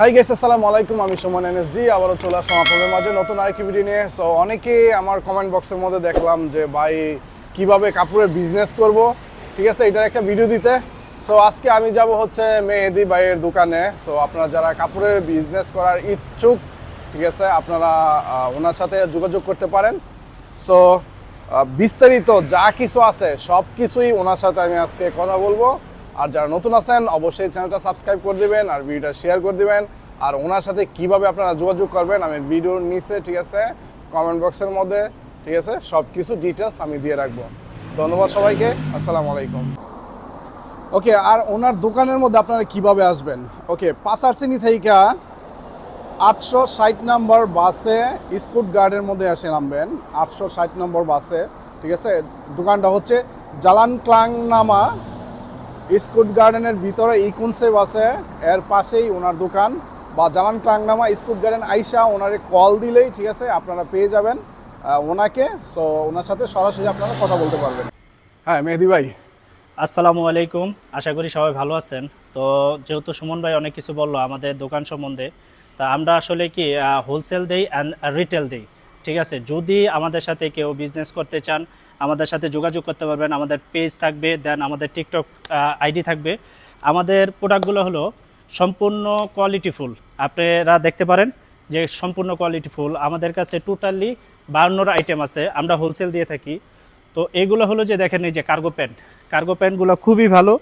High guess আসসালামু আলাইকুম, আমি সুমন এনএসডি, আবারও চলে আসলাম আপনাদের মাঝে নতুন আরেকটি ভিডিও নিয়ে। সো অনেকে আমার কমেন্ট বক্সের মধ্যে দেখলাম যে, ভাই, কীভাবে কাপড়ের বিজনেস করব? ঠিক আছে, এটার একটা ভিডিও দিতে। সো আজকে আমি যাব হচ্ছে মেহেদি ভাইয়ের দোকানে। সো আপনারা যারা কাপড়ের বিজনেস করার ইচ্ছুক, ঠিক আছে, আপনারা ওনার সাথে যোগাযোগ করতে পারেন। সো বিস্তারিত যা কিছু আছে সব কিছুই ওনার সাথে আমি আজকে কথা বলব। আর যারা নতুন আছেন, অবশ্যই চ্যানেলটা সাবস্ক্রাইব করে দিবেন আর ভিডিওটা শেয়ার করে দিবেন। আর ওনার সাথে কীভাবে আপনারা যোগাযোগ করবেন, আমি ভিডিওর নিচে, ঠিক আছে কমেন্ট বক্সের মধ্যে, ঠিক আছে সব কিছু ডিটেলস আমি দিয়ে রাখব। ধন্যবাদ সবাইকে, আসসালামু আলাইকুম। ওকে আর ওনার দোকানের মধ্যে আপনারা কীভাবে আসবেন? ওকে পাসারসিনি থেকে আটশো ষাট নম্বর বাসে স্কুট গার্ডের মধ্যে এসে নামবেন। আটশো ষাট নম্বর বাসে, ঠিক আছে, দোকানটা হচ্ছে জালান ক্লাং নামা স্কুট গার্ডেনের ভিতরে ইকুনসে আছে। এর পাশেই ওনার দোকান বা জালান ক্লাং স্কুট গার্ডেন আইসা ওনারে কল দিলেই, ঠিক আছে, আপনারা পেয়ে যাবেন ওনাকে। সো ওনার সাথে সরাসরি আপনারা কথা বলতে পারবেন। হ্যাঁ মেহেদি ভাই। আসসালামু আলাইকুম। আশা করি সবাই ভালো আছেন। তো, যেহেতু সুমন ভাই অনেক কিছু বলল আমাদের দোকান সম্বন্ধে, তা আমরা আসলে কি হোলসেল দেই অ্যান্ড রিটেল দেই, ঠিক আছে? যদি আমাদের সাথে কেউ বিজনেস করতে চান আমাদের সাথে যোগাযোগ করতে পারবেন। আমাদের পেজ থাকবে দেন আমাদের টিকটক আইডি থাকবে। আমাদের প্রোডাক্টগুলো হলো সম্পূর্ণ কোয়ালিটিফুল আপনারা দেখতে পারেন যে সম্পূর্ণ কোয়ালিটিফুল আমাদের কাছে টোটালি বাহান্নর আইটেম আছে, আমরা হোলসেল দিয়ে থাকি। তো এগুলো হলো যে দেখেন এই যে কার্গো প্যান্ট কার্গো প্যান্টগুলো খুবই ভালো।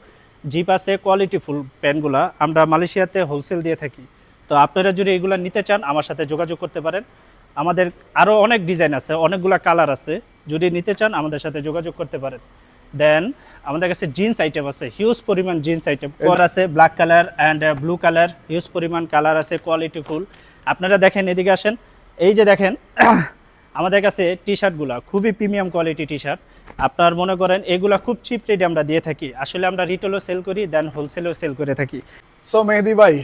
জিপ আছে কোয়ালিটিফুল প্যান্টগুলো আমরা মালয়েশিয়াতে হোলসেল দিয়ে থাকি। তো আপনারা যদি এগুলো নিতে চান, আমার সাথে যোগাযোগ করতে পারেন। আমাদের আরও অনেক ডিজাইন আছে, অনেকগুলো কালার আছে। যদি নিতে চান আমাদের সাথে যোগাযোগ করতে পারেন। দেন আমাদের কাছে জিন্স আইটেম আছে হিউজ পরিমাণ জিন্স আইটেম কর আছে black colour and blue colour huge পরিমাণ কালার আছে কোয়ালিটি ফুল আপনারা দেখেন এদিকে আসেন। এই যে দেখেন আমাদের কাছে টি শার্টগুলো খুবই প্রিমিয়াম কোয়ালিটি টি শার্ট আপনার মনে করেন এগুলা খুব চিপ রেটে আমরা দিয়ে থাকি। আসলে আমরা রিটেলও সেল করি দেন হোলসেলও সেল করে থাকি। সো মেহেদি ভাই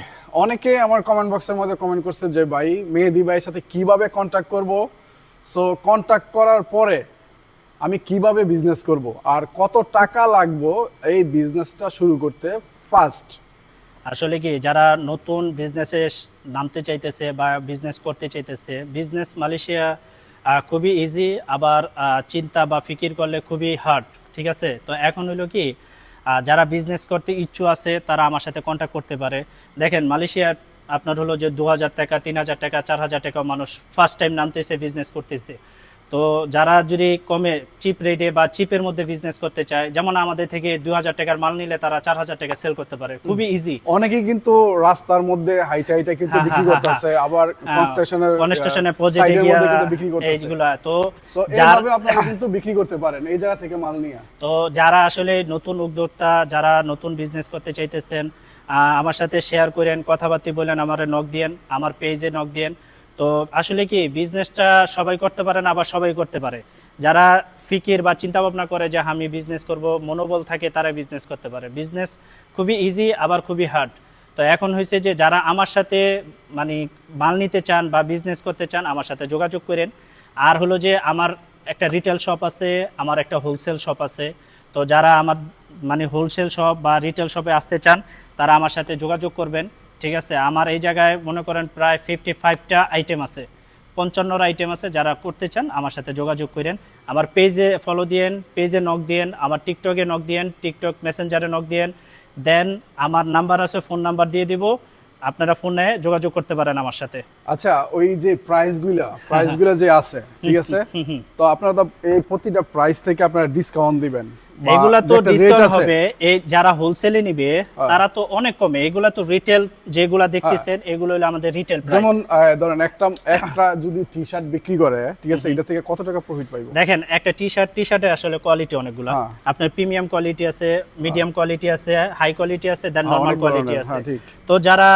অনেকে আমার কমেন্ট বক্সের মধ্যে কমেন্ট করছে যে ভাই মেহেদি ভাইয়ের সাথে কীভাবে কন্ট্যাক্ট করব? সো কন্ট্যাক্ট করার পরে আমি কীভাবে বিজনেস করব? আর কত টাকা লাগবো এই বিজনেসটা শুরু করতে ফার্স্ট আসলে কি, যারা নতুন বিজনেসে নামতে চাইতেছে বা বিজনেস করতে চাইতেছে বিজনেস মালয়েশিয়া খুবই ইজি আবার চিন্তা বা ফিকির করলে খুবই হার্ড ঠিক আছে? তো এখন হলো কি যারা বিজনেস করতে ইচ্ছু আছে, তারা আমার সাথে কন্ট্যাক্ট করতে পারে। দেখেন, মালয়েশিয়ার আপনার হলো যে দু হাজার টাকা তিন হাজার টাকা চার হাজার টাকা মানুষ ফার্স্ট টাইম নামতেছে বিজনেস করতেছে। তো যারা যদি কমে চিপ রেটে বা চিপের মধ্যে বিজনেস করতে চায় যেমন আমাদের থেকে দু হাজার টাকার মাল নিলে তারা চার হাজার টাকা সেল করতে পারে। খুবই ইজি অনেকেই কিন্তু রাস্তার মধ্যে হাইটা হাইটা কিন্তু হ্যাঁ, বিক্রি হ্যাঁ, করতেছে আবার কনস্ট্রাকশনের কনস্ট্রাকশনের প্রজেক্টে সাইডের গিয়া বিক্রি করতেছে। এইগুলা। তো যার আপনারা কিন্তু বিক্রি করতে পারেন এই জায়গা থেকে মাল নিয়ে। তো যারা আসলে নতুন উদ্যোক্তা যারা নতুন বিজনেস করতে চাইতেছেন আমার সাথে শেয়ার করেন, কথাবার্তা বলেন, আমার নক দিয়েন, আমার পেজে নক দিয়েন। তো আসলে কি বিজনেসটা সবাই করতে পারে না, আবার সবাই করতে পারে। যারা ফিকির বা চিন্তা ভাবনা করে যে, আমি বিজনেস করব মনোবল থাকে, তারা বিজনেস করতে পারে। বিজনেস খুবই ইজি আবার খুবই হার্ড তো এখন হয়েছে যে, যারা আমার সাথে মানে মাল নিতে চান বা বিজনেস করতে চান, আমার সাথে যোগাযোগ করেন। আর হলো যে, আমার একটা রিটেল শপ আছে, আমার একটা হোলসেল শপ আছে। তো যারা আমার মানে হোলসেল শপ বা রিটেল শপে আসতে চান তারা আমার সাথে যোগাযোগ করবেন ঠিক আছে? আমার এই জায়গায় মনে করেন প্রায় ফিফটি ফাইভটা আইটেম আছে। পঞ্চান্নর আইটেম আছে যারা করতে চান আমার সাথে যোগাযোগ করেন। আমার পেজে ফলো দিয়েন পেজে নক দিয়েন আমার টিকটকে নক দিয়েন টিকটক মেসেঞ্জারে নক দিয়েন। দেন আমার নাম্বার আছে ফোন নাম্বার দিয়ে দিব। আপনারা ফোনে যোগাযোগ করতে পারেন আমার সাথে। আচ্ছা ওই যে প্রাইসগুলা প্রাইসগুলা যে আছে ঠিক আছে। তো আপনারা তো এই প্রতিটা প্রাইস থেকে আপনারা ডিসকাউন্ট দিবেন। এগুলা তো ডিসকাউন্ট হবে এই যারা হোলসেলে নিবে হ্যাঁ। তারা তো অনেক কমে। এগুলা তো রিটেল যেগুলা দেখতেছেন এগুলো হলো আমাদের রিটেল যেমন ধরেন একটা একটা যদি টি শার্ট বিক্রি করে ঠিক আছে এটা থেকে কত টাকা প্রফিট পাইবো? দেখেন একটা টি শার্ট টি শার্টের আসলে কোয়ালিটি অনেকগুলো। হ্যাঁ। আপনার প্রিমিয়াম কোয়ালিটি আছে মিডিয়াম কোয়ালিটি আছে হাই কোয়ালিটি আছে দেন হ্যাঁ, নর্মাল কোয়ালিটি আছে। হ্যাঁ, তো যারা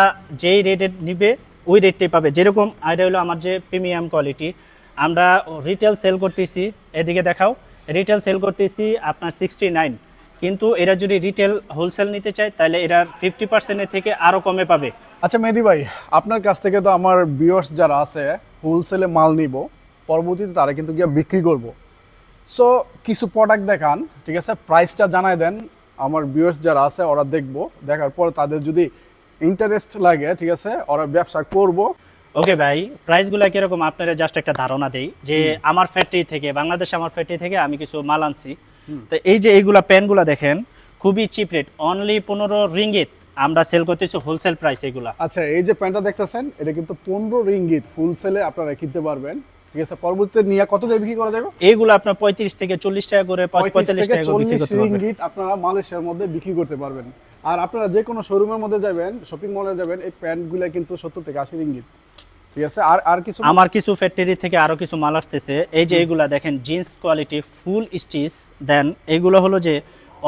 যেই রেটে নিবে ওই রেটটাই পাবে। যেরকম আইডিয়া হলো আমার যে প্রিমিয়াম কোয়ালিটি আমরা রিটেল সেল করতেছি এদিকে দেখাও। রিটেল সেল করতেছি, আপনার সিক্সটি নাইন কিন্তু এরা যদি রিটেল হোলসেল নিতে চায়, তাহলে এরা ফিফটি পার্সেন্টের থেকে আরও কমে পাবে। আচ্ছা মেহেদি ভাই, আপনার কাছ থেকে তো আমার ভিউয়ার্স যারা আছে হোলসেলে মাল নিব, পরবর্তীতে তারা কিন্তু গিয়ে বিক্রি করব। সো কিছু প্রোডাক্ট দেখান, ঠিক আছে? প্রাইসটা জানাই দেন, আমার ভিউয়ার্স যারা আছে, ওরা দেখব, দেখার পর তাদের যদি ইন্টারেস্ট লাগে, ঠিক আছে? ওরা ব্যবসা করব ওকে ভাই প্রাইসগুলো কীরকম? আপনারা জাস্ট একটা ধারণা দেই যে আমার ফ্যাক্টরি থেকে বাংলাদেশে আমার ফ্যাক্টরি থেকে আমি কিছু মাল আনছি। তো এই যে এইগুলা প্যানগুলা দেখেন খুবই চিপ রেট অনলি পনেরো রিঙ্গিত আমরা সেল করতেছি হোলসেল প্রাইস এগুলা। আচ্ছা এই যে প্যান্টটা দেখতেছেন এটা কিন্তু পনেরো রিঙ্গিত ফুল সেলে আপনারা কিনতে পারবেন। ঠিক আছে পরবর্তীতে নিয়ে কত করে বিক্রি করা যাবে? এইগুলো আপনার পঁয়ত্রিশ থেকে চল্লিশ টাকা করে পঁয়তাল্লিশ টাকা চল্লিশ রিঙ্গিত আপনারা মালয়েশিয়ার মধ্যে বিক্রি করতে পারবেন। আর আপনারা যে কোনো শোরুমের মধ্যে যাবেন শপিং মলে যাবেন এই প্যান্টগুলো কিন্তু সত্তর থেকে আশি রিঙ্গিত ঠিক আছে? আর আর কিছু আমার কিছু ফ্যাক্টরি থেকে আরও কিছু মাল আসতেছে। এই যে এইগুলা দেখেন jeans quality full stitch then এগুলো হলো যে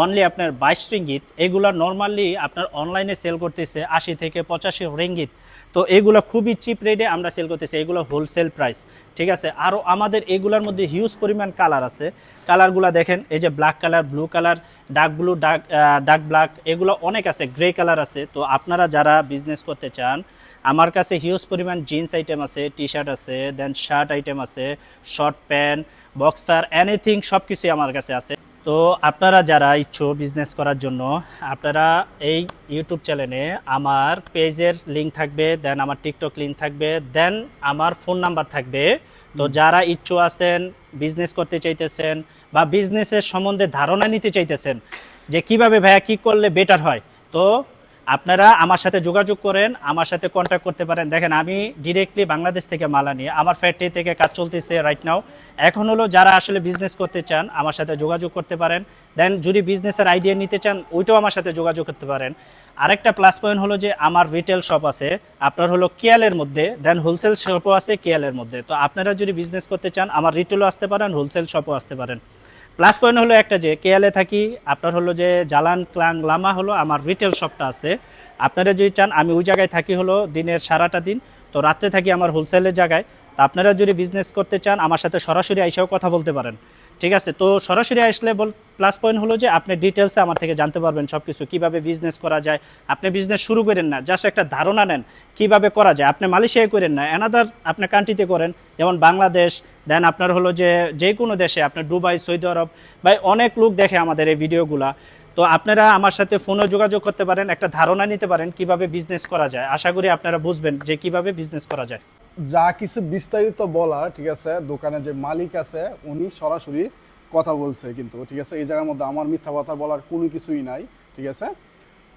অনলি আপনার বাইশ রিঙ্গিত এগুলো নর্মালি আপনার অনলাইনে সেল করতেছে আশি থেকে পঁচাশি রিঙ্গিত তো এগুলো খুবই চিপ রেটে আমরা সেল করতেছি। এগুলো হোলসেল প্রাইস ঠিক আছে? আরও আমাদের এগুলোর মধ্যে হিউজ পরিমাণ কালার আছে। কালারগুলো দেখেন এই যে black colour blue colour dark blue dark dark black এগুলো অনেক আছে গ্রে কালার আছে। তো আপনারা যারা বিজনেস করতে চান আমার কাছে হিউজ পরিমাণ জিন্স আইটেম আছে টি শার্ট আছে দেন শার্ট আইটেম আছে শর্ট প্যান্ট বক্সার এনিথিং সব কিছুই আমার কাছে আছে। তো আপনারা যারা ইচ্ছুক বিজনেস করার জন্য আপনারা এই ইউটিউব চ্যানেলে আমার পেজের লিঙ্ক থাকবে দেন আমার টিকটক লিঙ্ক থাকবে দেন আমার ফোন নাম্বার থাকবে। তো যারা ইচ্ছু আছেন বিজনেস করতে চাইতেছেন বা বিজনেসের সম্বন্ধে ধারণা নিতে চাইতেছেন যে কীভাবে ভাইয়া কি করলে বেটার হয় তো আপনারা আমার সাথে যোগাযোগ করেন, আমার সাথে কন্ট্যাক্ট করতে পারেন। দেখেন, আমি ডিরেক্টলি বাংলাদেশ থেকে মাল আনি। আমার ফ্যাক্টরি থেকে কাজ চলতেছে রাইট নাও এখন হলো যারা আসলে বিজনেস করতে চান, আমার সাথে যোগাযোগ করতে পারেন। দেন যদি বিজনেসের আইডিয়া নিতে চান, ওইটাও আমার সাথে যোগাযোগ করতে পারেন। আরেকটা প্লাস পয়েন্ট হলো যে, আমার রিটেল শপ আছে, আপনার হলো কেয়ালের মধ্যে দেন হোলসেল শপও আছে কেয়ালের মধ্যে। তো আপনারা যদি বিজনেস করতে চান, আমার রিটেলও আসতে পারেন হোলসেল শপও আসতে পারেন। প্লাস পয়েন্ট হলো একটা যে কেয়ালে থাকি, আপনার হলো যে জালান ক্লাং লামা হলো আমার রিটেল শপটা আছে। আপনারা যদি চান, আমি ওই জায়গায় থাকি হলো দিনের সারাটা দিন। তো রাত্রে থাকি আমার হোলসেলের জায়গায়। তো আপনারা যদি বিজনেস করতে চান, আমার সাথে সরাসরি আইসাও কথা বলতে পারেন। ঠিক আছে? তো সরাসরি আসলে বল প্লাস পয়েন্ট হলো যে আপনি ডিটেলসে আমার থেকে জানতে পারবেন সব কিছু কীভাবে বিজনেস করা যায়। আপনি বিজনেস শুরু করেন না জাস্ট একটা ধারণা নেন, কীভাবে করা যায়। আপনি মালয়েশিয়ায় করেন না অ্যানাদার আপনি কান্ট্রিতে করেন, যেমন বাংলাদেশ দেন আপনার হলো যে যে কোনো দেশে আপনার দুবাই, সৌদি আরব বা অনেক লোক দেখে আমাদের এই ভিডিওগুলা। তো আপনারা আমার সাথে ফোনে যোগাযোগ করতে পারেন, একটা ধারণা নিতে পারেন, কীভাবে বিজনেস করা যায়। আশা করি আপনারা বুঝবেন যে কীভাবে বিজনেস করা যায়। যা কিছু বিস্তারিত বলা ঠিক আছে দোকানে যে মালিক আছে, উনি সরাসরি কথা বলছে কিন্তু, ঠিক আছে, এই জায়গার মধ্যে আমার মিথ্যা কথা বলার কোনো কিছুই নাই, ঠিক আছে।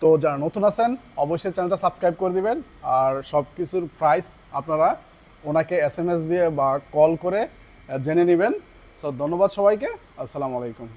তো যারা নতুন আছেন, অবশ্যই চ্যানেলটা সাবস্ক্রাইব করে দিবেন, আর সব কিছুর প্রাইস আপনারা ওনাকে এস এম এস দিয়ে বা কল করে জেনে নেবেন। সো ধন্যবাদ সবাইকে, আসসালামু আলাইকুম।